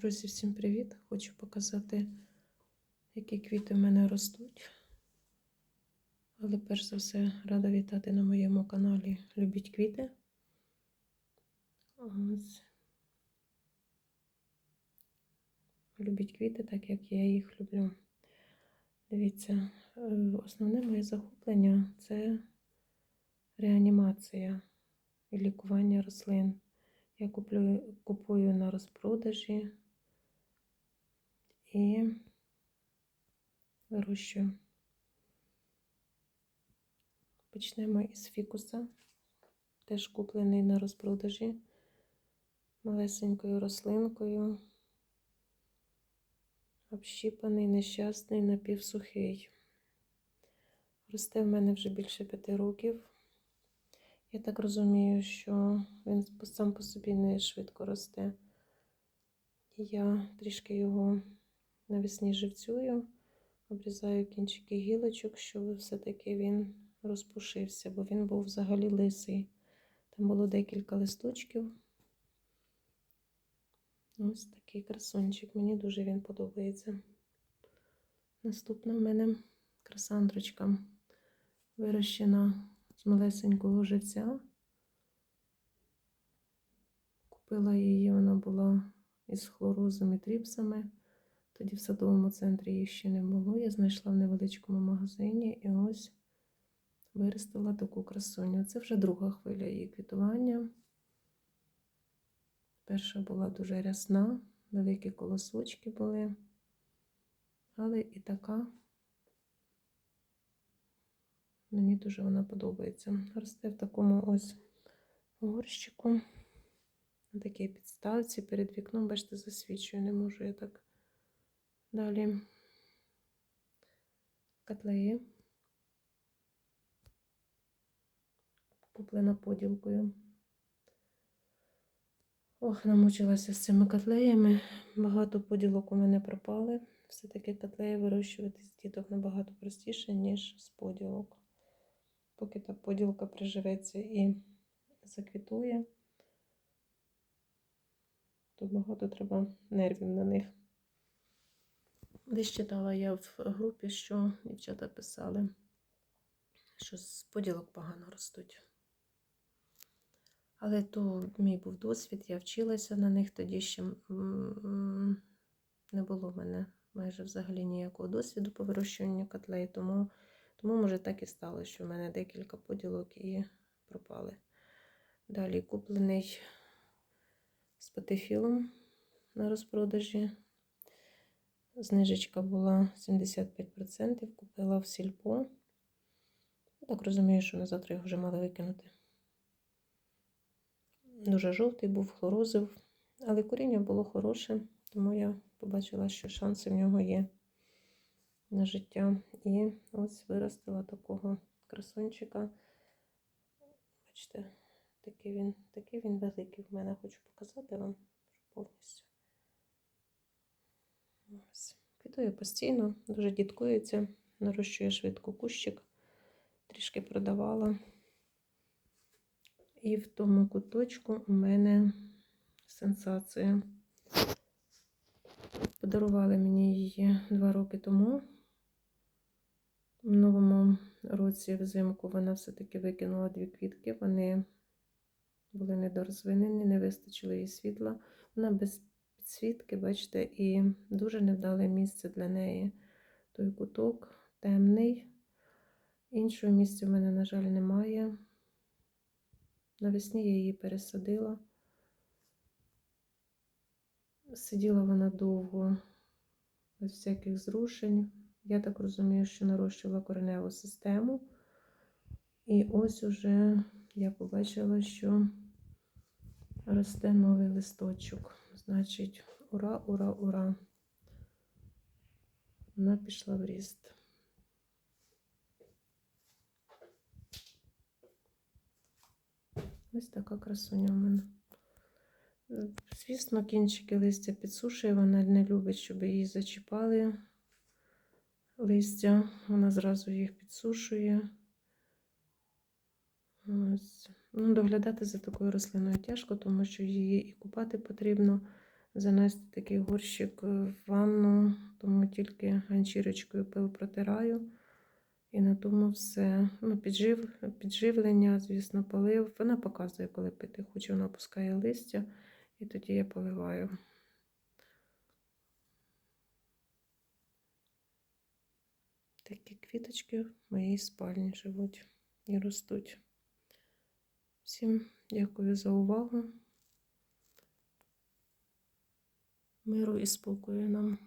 Друзі, всім привіт! Хочу показати, які квіти в мене ростуть. Але перш за все рада вітати на моєму каналі Любіть квіти. Ось. Любіть квіти, так як я їх люблю. Дивіться, е, основне моє захоплення це реанімація і лікування рослин. Я куплю, купую на розпродажі і вирощую. Почнемо із фікуса, теж куплений на розпродажі малесенькою рослинкою, общіпаний, нещасний, напівсухий. Росте в мене вже більше п'яти років. Я так розумію, що він сам по собі не швидко росте. Я трішки його навесні живцюю, обрізаю кінчики гілочок, щоб все-таки він розпушився, бо він був взагалі лисий. Там було декілька листочків. Ось такий красунчик. Мені дуже він подобається. Наступна в мене красандрочка вирощена з малесенького живця. Купила її, вона була із хлорозом і тріпсами. Тоді в садовому центрі їх ще не було. Я знайшла в невеличкому магазині і ось виростила таку красуню. Це вже друга хвиля її квітування. Перша була дуже рясна, великі колосочки були, але і така. Мені дуже вона подобається. Росте в такому ось горщику. На такій підставці перед вікном, бачите, засвічую, не можу я так далі. Котлеї. Куплена поділкою. Ох, намучилася з цими котлеями. Багато поділок у мене пропали. Все-таки котлеї вирощувати з діток набагато простіше, ніж з поділок поки та поділка приживеться і заквітує, то багато треба нервів на них. Десь читала я в групі, що дівчата писали, що з поділок погано ростуть. Але то мій був досвід, я вчилася на них, тоді ще не було в мене майже взагалі ніякого досвіду по вирощуванню котлей, тому тому, може, так і стало, що в мене декілька поділок і пропали. Далі куплений з патефілом на розпродажі. Знижечка була 75%, купила в сільпо. Так розумію, що на завтра його вже мали викинути. Дуже жовтий був, хлорозив, але коріння було хороше, тому я побачила, що шанси в нього є на життя. І ось виростила такого красунчика. Бачите, такий він такий він великий в мене хочу показати вам повністю. Квітує постійно, дуже діткується, нарощує швидко кущик, трішки продавала. І в тому куточку у мене сенсація. Подарували мені її два роки тому. В новому році взимку вона все-таки викинула дві квітки, вони були недорозвинені, не вистачило їй світла. Вона без підсвітки, бачите, і дуже невдале місце для неї. Той куток темний. Іншого місця в мене, на жаль, немає. Навесні я її пересадила. Сиділа вона довго без всяких зрушень. Я так розумію, що нарощувала кореневу систему. І ось уже я побачила, що росте новий листочок. Значить, ура, ура, ура! Вона пішла в ріст. Ось така красуня в мене. Звісно, кінчики листя підсушує, вона не любить, щоб її зачіпали листя, вона зразу їх підсушує. Ось. Ну, Доглядати за такою рослиною тяжко, тому що її і купати потрібно занести такий горщик в ванну, тому тільки ганчірочкою пил протираю. І на тому все. Ну, піджив, підживлення, звісно, полив. Вона показує, коли пити хоче, вона опускає листя, і тоді я поливаю. Такі квіточки в моїй спальні живуть і ростуть. Всім дякую за увагу. Миру і спокою нам.